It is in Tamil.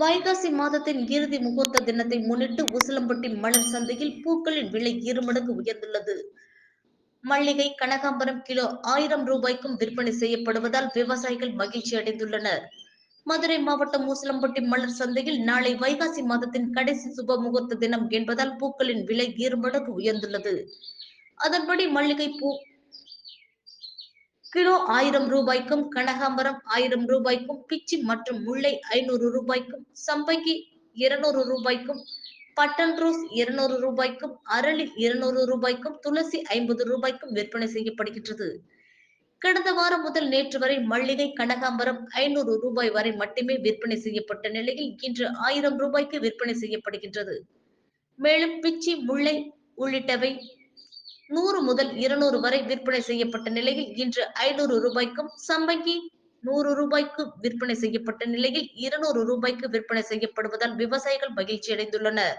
வைகாசி மாதத்தின் இறுதி முகூர்த்த தினத்தை முன்னிட்டு உசிலம்பட்டி மலர் சந்தையில் பூக்களின் விலை இருமடங்கு உயர்ந்துள்ளது. மல்லிகை கனகாம்பரம் கிலோ ஆயிரம் ரூபாய்க்கும் விற்பனை செய்யப்படுவதால் விவசாயிகள் மகிழ்ச்சி அடைந்துள்ளனர். மதுரை மாவட்டம் ஊசலம்பட்டி மலர் சந்தையில் நாளை வைகாசி மாதத்தின் கடைசி சுப முகூர்த்த தினம் என்பதால் பூக்களின் விலை இருமடங்கு உயர்ந்துள்ளது. அதன்படி மல்லிகை பூ கிலோ ஆயிரம் ரூபாய்க்கும் கனகாம்பரம் ஆயிரம் ரூபாய்க்கும் பிச்சி மற்றும் முல்லை ஐநூறு ரூபாய்க்கும் சம்பங்கி இருநூறு ரூபாய்க்கும் பட்டன் ரோஸ் இருநூறு ரூபாய்க்கும் அரளி இருநூறு ரூபாய்க்கும் துளசி ஐம்பது ரூபாய்க்கும் விற்பனை செய்யப்படுகின்றது. கடந்த வாரம் முதல் நேற்று வரை மல்லிகை கனகாம்பரம் ஐநூறு ரூபாய் வரை மட்டுமே விற்பனை செய்யப்பட்ட நிலையில் இன்று ஆயிரம் ரூபாய்க்கு விற்பனை செய்யப்படுகின்றது. மேலும் பிச்சி முல்லை உள்ளிட்டவை நூறு முதல் இருநூறு வரை விற்பனை செய்யப்பட்ட நிலையில் இன்று ஐநூறு ரூபாய்க்கும் சம்பங்கி நூறு ரூபாய்க்கு விற்பனை செய்யப்பட்ட நிலையில் இருநூறு ரூபாய்க்கு விற்பனை செய்யப்படுவதால் விவசாயிகள் மகிழ்ச்சி அடைந்துள்ளனர்